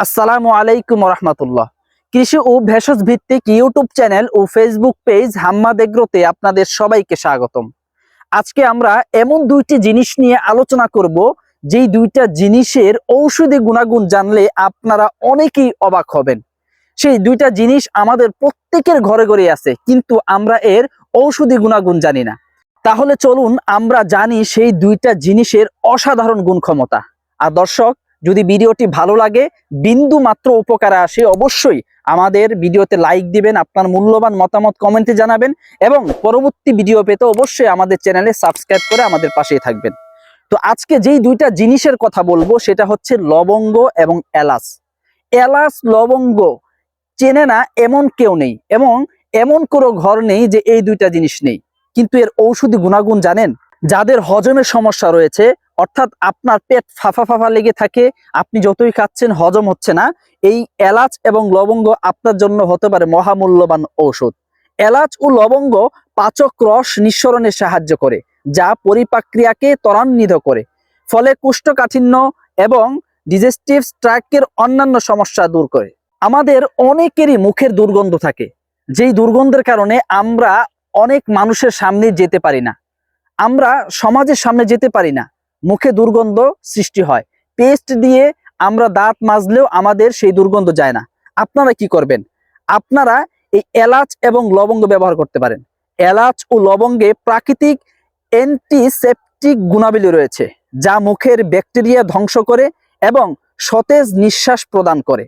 আসসালামু আলাইকুম রহমতুল্লাহ কৃষি ও ভেষজ ভিত্তিক ইউটিউব চ্যানেল ও ফেসবুক পেজ হাম্মাদ এগ্রোতে আপনাদের সবাইকে স্বাগতম। আজকে আমরা এমন দুইটি জিনিস নিয়ে আলোচনা করব, যেই দুইটা জিনিসের ঔষধি গুণাগুণ জানলে আপনারা অনেকেই অবাক হবেন। সেই দুইটা জিনিস আমাদের প্রত্যেকের ঘরে ঘরে আছে, কিন্তু আমরা এর ঔষধি গুণাগুণ জানি না। তাহলে চলুন আমরা জানি সেই দুইটা জিনিসের অসাধারণ গুণ ক্ষমতা আর দর্শক যদি ভিডিওটি ভালো লাগে, বিন্দু মাত্র উপকারে আসে, অবশ্যই আমাদের ভিডিওতে লাইক দিবেন, আপনার মূল্যবান মতামত কমেন্টে জানাবেন এবং পরবর্তী ভিডিও পেতে অবশ্যই আমাদের চ্যানেলে সাবস্ক্রাইব করে আমাদের পাশেই থাকবেন। তো আজকে যেই দুইটা জিনিসের কথা বলব, সেটা হচ্ছে লবঙ্গ এবং এলাচ। এলাচ, লবঙ্গ চেনে না এমন কেউ নেই এবং এমন কোনো ঘর নেই যে এই দুইটা জিনিস নেই। কিন্তু এর ঔষধি গুণাগুণ জানেন? যাদের হজমের সমস্যা রয়েছে অর্থাৎ আপনার পেট ফাফা ফাফা লেগে থাকে, আপনি যতই খাচ্ছেন হজম হচ্ছে না। এই এলাচ এবং লবঙ্গ আপনার জন্য হতে পারে মহামূল্যবান ঔষধ। এলাচ ও লবঙ্গ পাচক রস নিঃসরণে সাহায্য করে, যা পরিপাক্রিয়াকে ত্বরান্বিত করে। ফলে কুষ্ঠকাঠিন্য এবং ডিজেস্টিভ ট্র্যাকের অন্যান্য সমস্যা দূর করে। আমাদের অনেকেরই মুখের দুর্গন্ধ থাকে, যেই দুর্গন্ধের কারণে আমরা অনেক মানুষের সামনে যেতে পারি না। আমরা সমাজের সামনে যেতে পারি না। মুখে দুর্গন্ধ সৃষ্টি হয়। পেস্ট দিয়ে আমরা দাঁত মাজলেও আমাদের সেই দুর্গন্ধ যায় না। আপনারা কি করবেন? আপনারা এই এলাচ এবং লবঙ্গ ব্যবহার করতে পারেন। এলাচ ও লবঙ্গে প্রাকৃতিক অ্যান্টিসেপটিক গুণাবলী রয়েছে, যা মুখের ব্যাকটেরিয়া ধ্বংস করে এবং সতেজ নিঃশ্বাস প্রদান করে।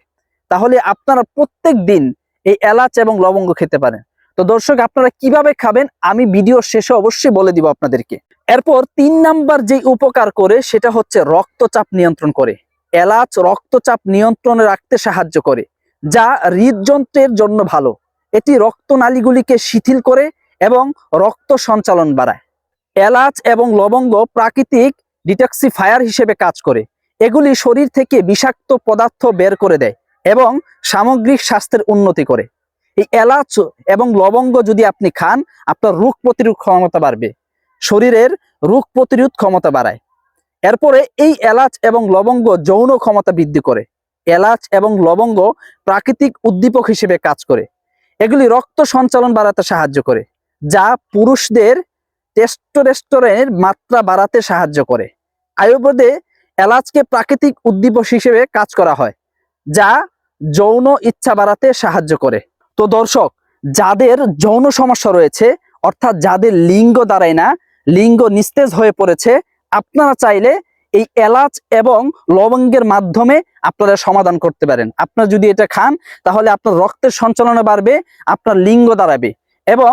তাহলে আপনারা প্রত্যেক দিন এই এলাচ এবং লবঙ্গ খেতে পারেন। তো দর্শক, আপনারা কীভাবে খাবেন? আমি ভিডিও শেষে অবশ্যই বলে দিব আপনাদেরকে। এরপর তিন নাম্বার যে উপকার করে, সেটা হচ্ছে রক্তচাপ নিয়ন্ত্রণ করে। এলাচ রক্তচাপ নিয়ন্ত্রণে রাখতে সাহায্য করে, যা হৃদযন্ত্রের জন্য ভালো। এটি রক্তনালীগুলিকে শিথিল করে এবং রক্ত সঞ্চালন বাড়ায়। এলাচ এবং লবঙ্গ প্রাকৃতিক ডিটক্সিফায়ার হিসেবে কাজ করে। এগুলি শরীর থেকে বিষাক্ত পদার্থ বের করে দেয় এবং সামগ্রিক স্বাস্থ্যের উন্নতি করে। এই এলাচ এবং লবঙ্গ যদি আপনি খান, আপনার রোগ প্রতিরোধ ক্ষমতা বাড়বে। শরীরের রোগ প্রতিরোধ ক্ষমতা বাড়ায়। এরপরে এই এলাচ এবং লবঙ্গ যৌন ক্ষমতা বৃদ্ধি করে। এলাচ এবং লবঙ্গ প্রাকৃতিক উদ্দীপক হিসেবে কাজ করে। এগুলি রক্ত সঞ্চালন বাড়াতে সাহায্য করে, যা পুরুষদের টেস্টোরেস্টোরেনের মাত্রা বাড়াতে সাহায্য করে। আয়ুর্বেদে এলাচকে প্রাকৃতিক উদ্দীপক হিসেবে কাজ করা হয়, যা যৌন ইচ্ছা বাড়াতে সাহায্য করে। তো দর্শক, যাদের যৌন সমস্যা রয়েছে অর্থাৎ যাদের লিঙ্গ দাঁড়ায় না, লিঙ্গ নিস্তেজ হয়ে পড়েছে, আপনারা চাইলে এই এলাচ এবং লবঙ্গের মাধ্যমে আপনারা সমাধান করতে পারেন। আপনারা যদি এটা খান, তাহলে আপনার রক্তের সঞ্চালনে বাড়বে, আপনার লিঙ্গ দাঁড়াবে এবং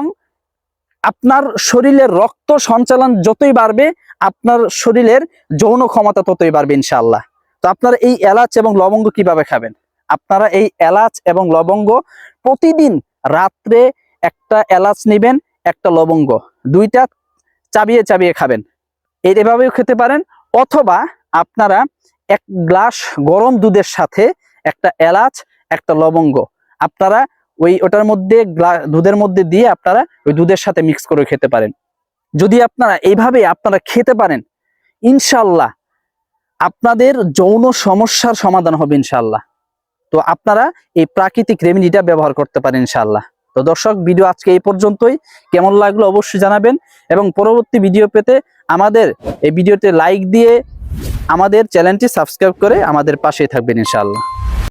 আপনার শরীরের রক্ত সঞ্চালন যতই বাড়বে, আপনার শরীরের যৌন ক্ষমতা ততই বাড়বে ইনশাআল্লাহ। তো আপনারা এই এলাচ এবং লবঙ্গ কীভাবে খাবেন? আপনারা এই এলাচ এবং লবঙ্গ প্রতিদিন রাত্রে একটা এলাচ নেবেন একটা লবঙ্গ। দুইটা চাবিয়ে চাবিয়ে খাবেন। এভাবেও খেতে পারেন। অথবা আপনারা এক গ্লাস গরম দুধের সাথে একটা এলাচ, একটা লবঙ্গ। আপনারা ওই ওটার মধ্যে দুধের মধ্যে দিয়ে আপনারা ওই দুধের সাথে মিক্স করে খেতে পারেন। যদি আপনারা এইভাবে আপনারা খেতে পারেন ইনশাল্লাহ আপনাদের যৌন সমস্যার সমাধান হবে ইনশাল্লাহ তো আপনারা এই প্রাকৃতিক রেমেডিটা ব্যবহার করতে পারেন ইনশাল্লাহ তো দর্শক, ভিডিও আজকে এই পর্যন্তই। কেমন লাগল অবশ্যই জানাবেন এবং পরবর্তী ভিডিও পেতে আমাদের এই ভিডিওতে লাইক দিয়ে আমাদের চ্যানেলটি সাবস্ক্রাইব করে আমাদের পাশেই থাকবেন ইনশাআল্লাহ।